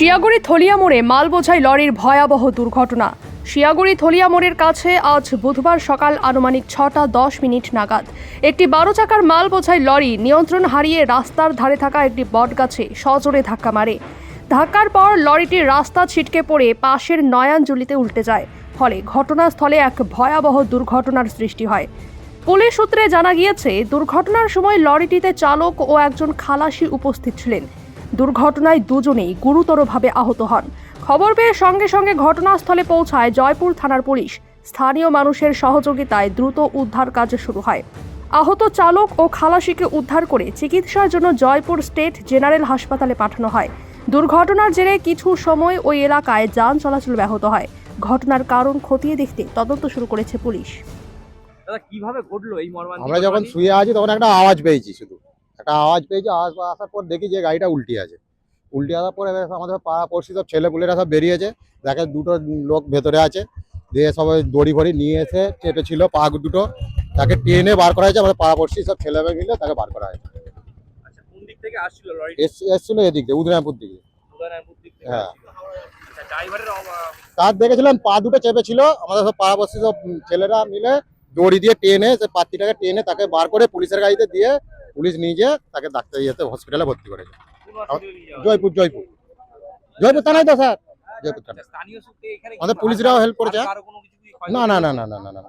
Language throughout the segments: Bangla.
শিয়াগুড়ি থলিয়া মোড়ে মাল বোঝাই লরির ভয়াবহ দুর্ঘটনা। শিয়াগুড়ি থলিয়া মোড়ের কাছে আজ বুধবার সকাল আনুমানিক ছটা দশ মিনিট নাগাদ। একটি বারো চাকার মাল বোঝাই লরি নিয়ন্ত্রণ হারিয়ে রাস্তার ধারে থাকা একটি বটগাছে সজোরে ধাক্কা মারে। ধাক্কার পর লরিটি রাস্তা ছিটকে পড়ে পাশের নয়াঞ্জলিতে উল্টে যায়। ফলে ঘটনাস্থলে এক ভয়াবহ দুর্ঘটনার সৃষ্টি হয়। পুলিশ সূত্রে জানা গিয়েছে, দুর্ঘটনার সময় লরিটিতে চালক ও একজন খালাসি উপস্থিত ছিলেন। দুর্ঘটনায় দুজনেই গুরুতরভাবে আহত হন। খবর পেয়ে সঙ্গে সঙ্গে ঘটনাস্থলে পৌঁছায় জয়পুর থানার পুলিশ। স্থানীয় মানুষের সহযোগিতায় দ্রুত উদ্ধার কাজ শুরু হয়। আহত চালক ও খালাসিকে উদ্ধার করে চিকিৎসার জন্য জয়পুর স্টেট জেনারেল হাসপাতালে পাঠানো হয়। দুর্ঘটনার জেরে কিছু সময় ওই এলাকায় যান চলাচল ব্যাহত হয়। ঘটনার কারণ খতিয়ে দেখতে তদন্ত শুরু করেছে পুলিশ। কীভাবে ঘটলো এই মর্মান্তিক আমরা যখন শুয়ে আছি তখন একটা আওয়াজ পেয়েছি শুধু। একটা আওয়াজ পেয়েছি আওয়াজ আসার পর দেখি যে গাড়িটা উল্টে আছে। উল্টে আসার পরে আমাদের পাড়া পড়শি সব ছেলেপুলেরা সব বেরিয়েছে দেখে দুটো লোক ভেতরে আছে। দিয়ে সবাই দড়ি ফড়ি নিয়ে এসে চেপে ছিল পা দুটো তাকে টেনে বার করা হয়েছে আমাদের পাড়া পড়শি সব ছেলেমেয়ে মিলে তাকে বার করা হয়েছে। আচ্ছা এসছিল এদিক দিয়ে উদয়নাপুর দিকে হ্যাঁ। আচ্ছা তার দেখেছিলাম পা দুটো চেপে ছিল আমাদের সব সব ছেলেরা মিলে দড়ি দিয়ে টেনে সে পাত্রীটাকে টেনে তাকে বার করে পুলিশের গাড়িতে দিয়ে পুলিশ নিয়ে যেয়ে তাকে ডাক্তার ইয়েতে হসপিটালে ভর্তি করেছে। জয়পুর জয়পুর। জয়পুর থানায় তো স্যার। জয়পুর থানায়। আচ্ছা, এখানে আমাদের পুলিশরাও হেল্প করেছে। না না না না না না না।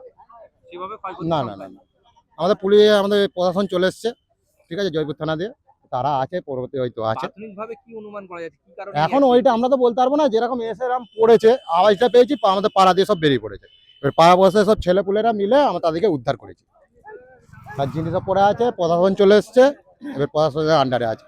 না না না না। আমাদের পুলিশ আমাদের প্রশাসন চলে এসছে। ঠিক আছে জয়পুর থানা দিয়ে। তারা আছে পরবর্তী হয়তো আছে। এখন ওইটা আমরা তো বলতে পারব না। যেরকম এসে এরকম পড়েছে আওয়াজটা পেয়েছি পা- আমাদের পাড়া দিয়ে সব বেরিয়ে পড়েছে। এবার পাড়া বসে সব ছেলেপুলেরা মিলে আমরা তাদেরকে উদ্ধার করেছি। তার জিনিস পরে আছে প্রশাসন চলে এসছে এবার প্রশাসনের আন্ডারে আছে।